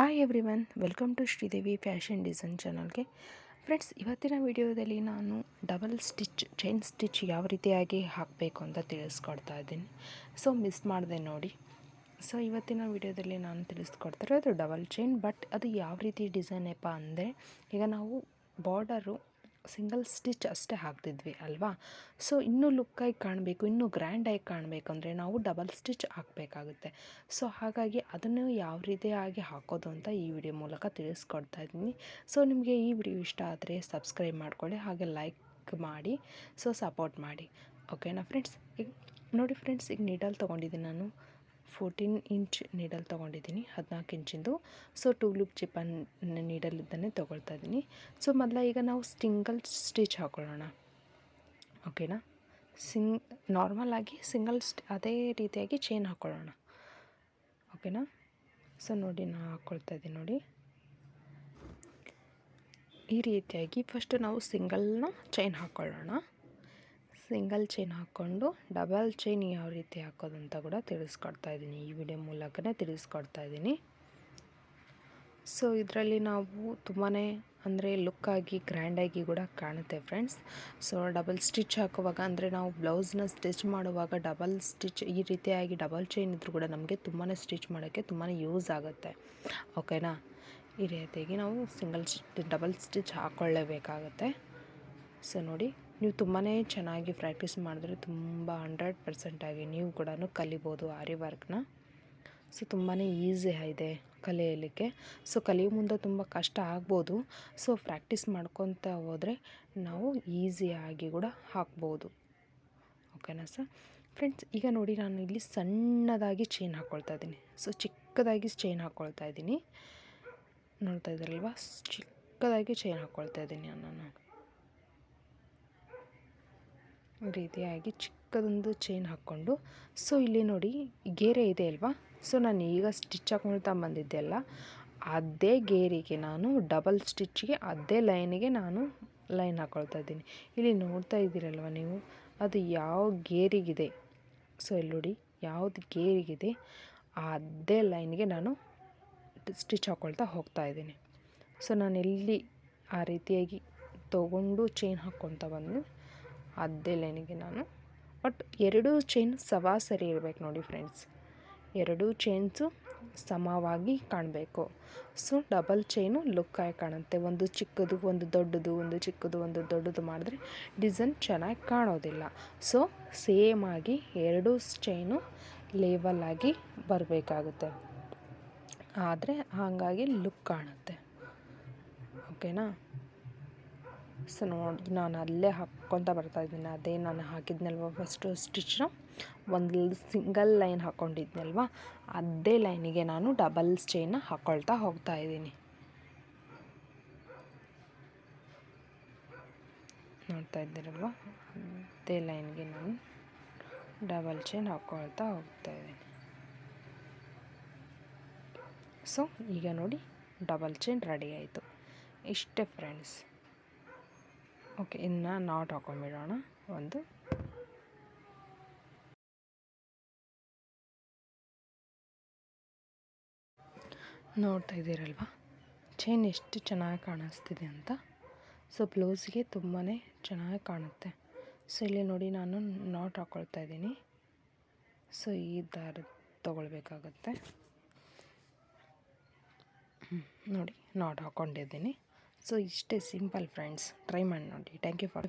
Hi everyone welcome to Sridevi fashion design ಚಾನಲ್ಗೆ friends ಇವತ್ತಿನ ವಿಡಿಯೋದಲ್ಲಿ ನಾನು ಡಬಲ್ ಸ್ಟಿಚ್ ಚೈನ್ ಸ್ಟಿಚ್ ಯಾವ ರೀತಿಯಾಗಿ ಹಾಕಬೇಕು ಅಂತ ತಿಳಿಸ್ಕೊಡ್ತಾ ಇದ್ದೀನಿ. ಸೊ ಮಿಸ್ ಮಾಡಿದೆ ನೋಡಿ. ಸೊ ಇವತ್ತಿನ ವಿಡಿಯೋದಲ್ಲಿ ನಾನು ತಿಳಿಸ್ಕೊಡ್ತಾರೆ ಅದು ಡಬಲ್ ಚೈನ್ ಬಟ್ ಅದು ಯಾವ ರೀತಿ ಡಿಸೈನ್ ಡಿಸೈನಪ್ಪ ಅಂದರೆ, ಈಗ ನಾವು ಬಾರ್ಡರು ಸಿಂಗಲ್ ಸ್ಟಿಚ್ ಅಷ್ಟೇ ಹಾಕ್ತಿದ್ವಿ ಅಲ್ವಾ? ಸೊ ಇನ್ನೂ ಲುಕ್ಕಾಗಿ ಕಾಣಬೇಕು, ಇನ್ನೂ ಗ್ರ್ಯಾಂಡಾಗಿ ಕಾಣಬೇಕು ಅಂದರೆ ನಾವು ಡಬಲ್ ಸ್ಟಿಚ್ ಹಾಕಬೇಕಾಗುತ್ತೆ. ಸೊ ಹಾಗಾಗಿ ಅದನ್ನು ಯಾವ ರೀತಿಯಾಗಿ ಹಾಕೋದು ಅಂತ ಈ ವಿಡಿಯೋ ಮೂಲಕ ತಿಳಿಸ್ಕೊಡ್ತಾ ಇದ್ದೀನಿ. ಸೊ ನಿಮಗೆ ಈ ವಿಡಿಯೋ ಇಷ್ಟ ಆದರೆ ಸಬ್ಸ್ಕ್ರೈಬ್ ಮಾಡ್ಕೊಳ್ಳಿ, ಹಾಗೆ ಲೈಕ್ ಮಾಡಿ ಸೊ ಸಪೋರ್ಟ್ ಮಾಡಿ. ಓಕೆನಾ ಫ್ರೆಂಡ್ಸ್ ಈಗ ನೋಡಿ ಫ್ರೆಂಡ್ಸ್ ಈಗ ನೀಡಲ್ ತೊಗೊಂಡಿದ್ದೀನಿ ನಾನು. ಫೋರ್ಟೀನ್ ಇಂಚ್ ನೀಡಲ್ ತೊಗೊಂಡಿದ್ದೀನಿ, ಹದಿನಾಲ್ಕು ಇಂಚಿಂದು. ಸೊ ಟೂ ಲೂಪ್ ಚಿಪ್ಪನ್ ನೀಡಲ್ ಇದ್ದನ್ನೇ ತೊಗೊಳ್ತಾ ಇದ್ದೀನಿ. ಸೊ ಮೊದಲ ಈಗ ನಾವು ಸಿಂಗಲ್ ಸ್ಟಿಚ್ ಹಾಕೊಳ್ಳೋಣ. ಓಕೆನಾ ಸಿಂಗ್ ನಾರ್ಮಲಾಗಿ ಸಿಂಗಲ್ ಸ್ಟಿ ಅದೇ ರೀತಿಯಾಗಿ ಚೈನ್ ಹಾಕ್ಕೊಳ್ಳೋಣ ಓಕೆನಾ ಸೊ ನೋಡಿ ನಾನು ಹಾಕ್ಕೊಳ್ತಾ ಇದ್ದೀನಿ ನೋಡಿ. ಈ ರೀತಿಯಾಗಿ ಫಸ್ಟು ನಾವು ಸಿಂಗಲ್ನ ಚೈನ್ ಹಾಕ್ಕೊಳ್ಳೋಣ ಸಿಂಗಲ್ ಚೈನ್ ಹಾಕ್ಕೊಂಡು ಡಬಲ್ ಚೈನ್ ಯಾವ ರೀತಿ ಹಾಕೋದು ಅಂತ ಕೂಡ ತಿಳಿಸ್ಕೊಡ್ತಾ ಇದ್ದೀನಿ. ಈ ವಿಡಿಯೋ ಮೂಲಕನೇ ತಿಳಿಸ್ಕೊಡ್ತಾ ಇದ್ದೀನಿ. ಸೊ ಇದರಲ್ಲಿ ನಾವು ತುಂಬಾ ಅಂದರೆ ಲುಕ್ಕಾಗಿ ಗ್ರ್ಯಾಂಡಾಗಿ ಕೂಡ ಕಾಣುತ್ತೆ ಫ್ರೆಂಡ್ಸ್ ಸೊ ಡಬಲ್ ಸ್ಟಿಚ್ ಹಾಕುವಾಗ ಅಂದರೆ ನಾವು ಬ್ಲೌಸ್ನ ಸ್ಟಿಚ್ ಮಾಡುವಾಗ ಡಬಲ್ ಸ್ಟಿಚ್ ಈ ರೀತಿಯಾಗಿ ಡಬಲ್ ಚೈನ್ ಇದ್ದರೂ ಕೂಡ ನಮಗೆ ತುಂಬಾ ಸ್ಟಿಚ್ ಮಾಡೋಕ್ಕೆ ತುಂಬಾ ಯೂಸ್ ಆಗುತ್ತೆ. ಓಕೆನಾ ಈ ರೀತಿಯಾಗಿ ನಾವು ಸಿಂಗಲ್ ಡಬಲ್ ಸ್ಟಿಚ್ ಹಾಕ್ಕೊಳ್ಳೇಬೇಕಾಗತ್ತೆ ಸೊ ನೋಡಿ. ನೀವು ತುಂಬಾ ಚೆನ್ನಾಗಿ ಪ್ರಾಕ್ಟೀಸ್ ಮಾಡಿದ್ರೆ ತುಂಬ ಹಂಡ್ರೆಡ್ ಪರ್ಸೆಂಟಾಗಿ ನೀವು ಕೂಡ ಕಲಿಬೋದು ಆರಿ ವರ್ಕ್ನ ಸೊ ತುಂಬಾ ಈಸಿ ಇದೆ ಕಲಿಯಲಿಕ್ಕೆ. ಸೊ ಕಲಿಯೋ ಮುಂದೆ ತುಂಬ ಕಷ್ಟ ಆಗ್ಬೋದು. ಸೊ ಪ್ರಾಕ್ಟೀಸ್ ಮಾಡ್ಕೊತ ಹೋದರೆ ನಾವು ಈಸಿಯಾಗಿ ಕೂಡ ಹಾಕ್ಬೋದು. ಓಕೆನಾ ಸರ್ ಫ್ರೆಂಡ್ಸ್ ಈಗ ನೋಡಿ ನಾನು ಇಲ್ಲಿ ಸಣ್ಣದಾಗಿ ಚೈನ್ ಹಾಕ್ಕೊಳ್ತಾ ಇದ್ದೀನಿ. ಸೊ ಚಿಕ್ಕದಾಗಿ ಚೈನ್ ಹಾಕ್ಕೊಳ್ತಾ ಇದ್ದೀನಿ. ನೋಡ್ತಾ ಇದ್ದೀರಲ್ವ? ಚಿಕ್ಕದಾಗಿ ಚೈನ್ ಹಾಕ್ಕೊಳ್ತಾ ಇದ್ದೀನಿ ನಾನು ರೀತಿಯಾಗಿ ಚಿಕ್ಕದೊಂದು ಚೈನ್ ಹಾಕ್ಕೊಂಡು ಸೊ ಇಲ್ಲಿ ನೋಡಿ ಗೇರೆ ಇದೆ ಅಲ್ವಾ? ಸೊ ನಾನು ಈಗ ಸ್ಟಿಚ್ ಹಾಕ್ಕೊಳ್ತಾ ಬಂದಿದ್ದೆ ಅಲ್ಲ? ಅದೇ ಗೇರಿಗೆ ನಾನು ಡಬಲ್ ಸ್ಟಿಚ್ಗೆ ಅದೇ ಲೈನಿಗೆ ನಾನು ಲೈನ್ ಹಾಕ್ಕೊಳ್ತಾ ಇದ್ದೀನಿ. ಇಲ್ಲಿ ನೋಡ್ತಾ ಇದ್ದೀರಲ್ವ ನೀವು? ಅದು ಯಾವ ಗೇರಿಗಿದೆ? ಸೊ ಇಲ್ಲಿ ನೋಡಿ ಯಾವುದು ಗೇರಿಗಿದೆ? ಅದೇ ಲೈನ್ಗೆ ನಾನು ಸ್ಟಿಚ್ ಹಾಕ್ಕೊಳ್ತಾ ಹೋಗ್ತಾ ಇದ್ದೀನಿ. ಸೊ ನಾನು ಎಲ್ಲಿ ಆ ರೀತಿಯಾಗಿ ತೊಗೊಂಡು ಚೈನ್ ಹಾಕ್ಕೊತ ಬಂದು ಅದೇ ಲೈನಿಗೆ ನಾನು. ಬಟ್ ಎರಡೂ ಚೈನ್ ಸವಾಸರಿ ಇರಬೇಕು ನೋಡಿ ಫ್ರೆಂಡ್ಸ್ ಎರಡೂ ಚೈನ್ಸು ಸಮವಾಗಿ ಕಾಣಬೇಕು. ಸೊ ಡಬಲ್ ಚೈನು ಲುಕ್ಕಾಗಿ ಕಾಣುತ್ತೆ. ಒಂದು ಚಿಕ್ಕದು, ಒಂದು ದೊಡ್ಡದು, ಒಂದು ಚಿಕ್ಕದು, ಒಂದು ದೊಡ್ಡದು ಮಾಡಿದ್ರೆ ಡಿಸೈನ್ ಚೆನ್ನಾಗಿ ಕಾಣೋದಿಲ್ಲ. ಸೊ ಸೇಮಾಗಿ ಎರಡೂ ಚೈನು ಆಗಿ ಬರಬೇಕಾಗುತ್ತೆ. ಆದರೆ, ಹಾಗಾಗಿ ಲುಕ್ ಕಾಣುತ್ತೆ. ಓಕೆನಾ ಸೊ ನೋಡಿ ನಾನು ಅಲ್ಲೇ ಹಾಕ್ಕೊತ ಬರ್ತಾಯಿದ್ದೀನಿ ಅದೇ ನಾನು ಹಾಕಿದ್ನಲ್ವ ಫಸ್ಟು ಸ್ಟಿಚ್ನ ಒಂದು ಸಿಂಗಲ್ ಲೈನ್ ಹಾಕ್ಕೊಂಡಿದ್ನಲ್ವ ಅದೇ ಲೈನಿಗೆ ನಾನು ಡಬಲ್ ಸ್ಟೇನ ಹಾಕ್ಕೊಳ್ತಾ ಹೋಗ್ತಾ ಇದ್ದೀನಿ. ನೋಡ್ತಾ ಇದ್ದೀರಲ್ವ? ಅದೇ ಲೈನ್ಗೆ ನಾನು ಡಬಲ್ ಚೈನ್ ಹಾಕ್ಕೊಳ್ತಾ ಹೋಗ್ತಾ ಇದ್ದೀನಿ. ಸೊ ಈಗ ನೋಡಿ ಡಬಲ್ ಚೈನ್ ರೆಡಿ ಆಯಿತು. ಇಷ್ಟೇ ಫ್ರೆಂಡ್ಸ್ ಓಕೆ ಇನ್ನು ನಾಟ್ ಹಾಕೊಂಡ್ಬಿಡೋಣ ಒಂದು ನೋಡ್ತಾ ಇದ್ದೀರಲ್ವ? ಚೈನ್ ಎಷ್ಟು ಚೆನ್ನಾಗಿ ಕಾಣಿಸ್ತಿದೆ ಅಂತ? ಸೊ ಬ್ಲೌಸ್ಗೆ ತುಂಬಾ ಚೆನ್ನಾಗಿ ಕಾಣುತ್ತೆ. ಸೊ ಇಲ್ಲಿ ನೋಡಿ ನಾನು ನಾಟ್ ಹಾಕ್ಕೊಳ್ತಾ ಇದ್ದೀನಿ. ಸೊ ಈ ದಾರ ತೊಗೊಳ್ಬೇಕಾಗತ್ತೆ. ನೋಡಿ ನಾಟ್ ಹಾಕ್ಕೊಂಡಿದ್ದೀನಿ ಸೊ ಇಷ್ಟೇ ಸಿಂಪಲ್ ಫ್ರೆಂಡ್ಸ್ ಟ್ರೈ ಮಾಡಿ ನೋಡಿ. Thank you for